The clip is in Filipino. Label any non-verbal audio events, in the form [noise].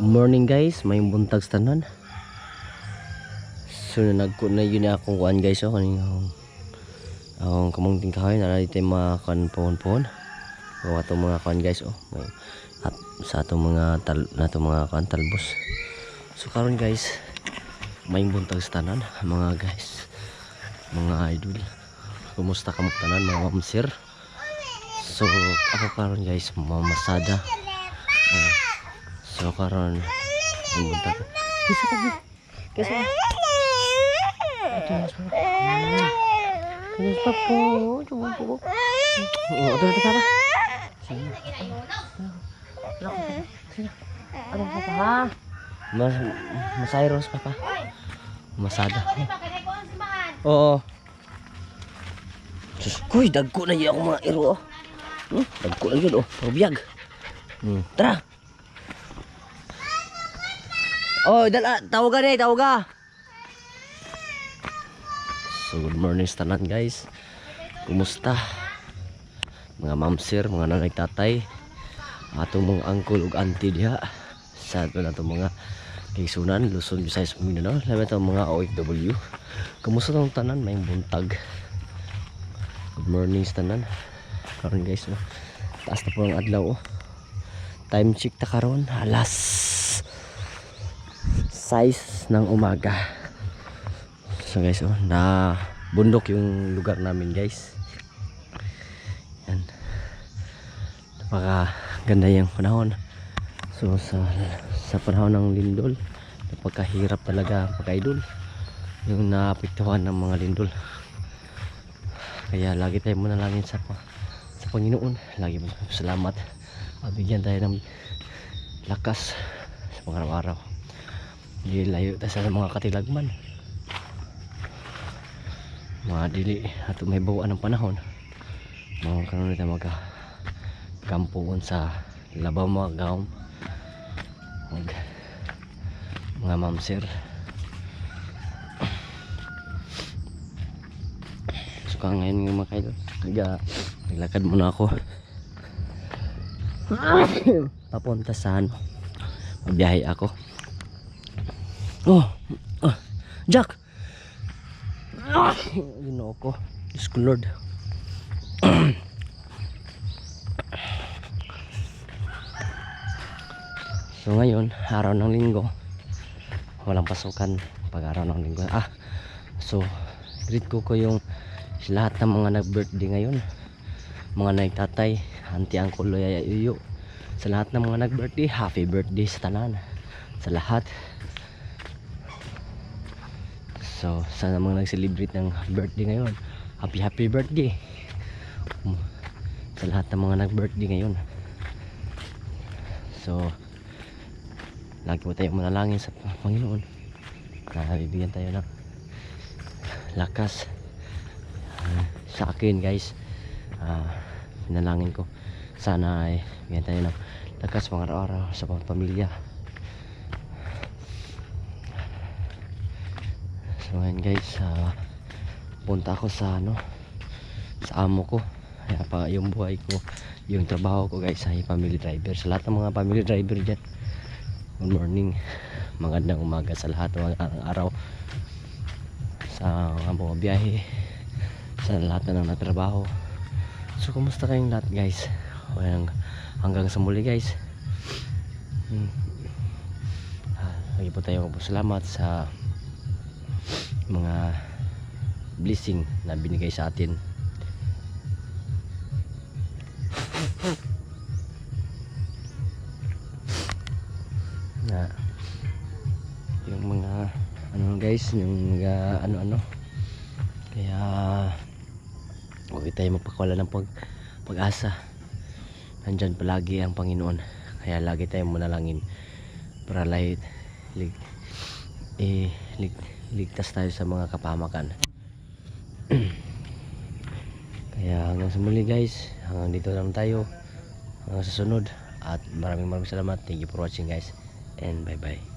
Morning guys, may buntag tanan. So nagko na yun akong kuan guys oh kaning akong akong kamungting kahoy na dito mga kuan pohon-pohon. O ato mga kuan guys oh. May, at sa atong mga tal na atong mga kuan talbos. So karon guys, may buntag tanan mga guys. Mga idol. Kumusta ka tanan mga mamsir? So ako karon guys, mamasada. Ah, so karon ang buntag. Kisa ka. Kisa ka. Atas pa. Pa po. Coba po. Oh, apa? Ano pa pa ha? Mas masayros papa. Masada. Oo. Sus, kuy, dagko na yun ako mga iro. Oh. Hmm, dagko na yun, oh. Pabiyag. Hmm, tara. Oh, dala, tawaga na, tawaga. So, good morning tanan, guys. Kumusta? Mga mamsir, mga nanay tatay, atong mga uncle ug auntie diha sa ato na itong mga kaisunan, Luzon, Visayas, Mindanao, labi itong mga OFW. Kumusta tong tanan? May buntag. Good morning tanan. Karon guys, no? taas na po ang adlaw. Oh. Time check ta karon alas 6 ng umaga. So guys, oh, na bundok yung lugar namin guys. Yan. Napaka ganda yung panahon. So sa sa panahon ng lindol, napakahirap talaga pagka-idol. Yung naapektuhan ng mga lindol. Kaya lagi tayo manalangin sa sa Panginoon. Lagi mo salamat. Mabigyan tayo ng lakas sa mga Hindi layo tayo sa mga katilagman. Mga dili at may bawaan ng panahon. Mga kanon tayo magka kampungon sa labaw mga gaom. Mag mga mamsir. So ka ngayon ng mga kaidol. Naga, naglakad muna ako. [coughs] Papunta sa ano. Magbiyahe ako. Oh, oh Jack! Ah, Ginoo ko. Diyos Lord. [clears throat] so ngayon, araw ng linggo. Walang pasukan pag araw ng linggo. Ah, so greet ko ko yung lahat ng mga nag-birthday ngayon. Mga nagtatay, auntie, uncle, loya, yuyo. Sa lahat ng mga nag-birthday, happy birthday sa tanan. Sa lahat. So, sana mga nag-celebrate ng birthday ngayon. Happy happy birthday. Um, Sa lahat ng mga nag-birthday ngayon. So, lagi po tayo manalangin sa Panginoon na tayo ng lakas Ah, sa akin guys uh, pinalangin ko sana ay bigyan tayo ng lakas mga araw-araw sa pamilya So ngayon guys, ah, punta ako sa ano, sa amo ko. Kaya pa yung buhay ko, yung trabaho ko guys ay family driver. Sa lahat ng mga family driver dyan, good morning, magandang umaga sa lahat ng mga araw. Sa mga biyahe, sa lahat na ng natrabaho. So kumusta kayong lahat guys? Hanggang, hanggang sa muli guys. Hmm. Ah, lagi po tayo salamat sa mga blessing na binigay sa atin. Na yung mga ano guys yung mga ano ano kaya huwag tayo magpakawala ng pag pag-asa. Nandyan palagi ang Panginoon. Kaya lagi tayong manalangin para light lig, eh, lig, ligtas tayo sa mga kapamakan [clears throat] kaya hanggang sa muli guys. Hanggang dito lang tayo. Hanggang sa sunod. At maraming maraming salamat. Thank you for watching guys. And bye bye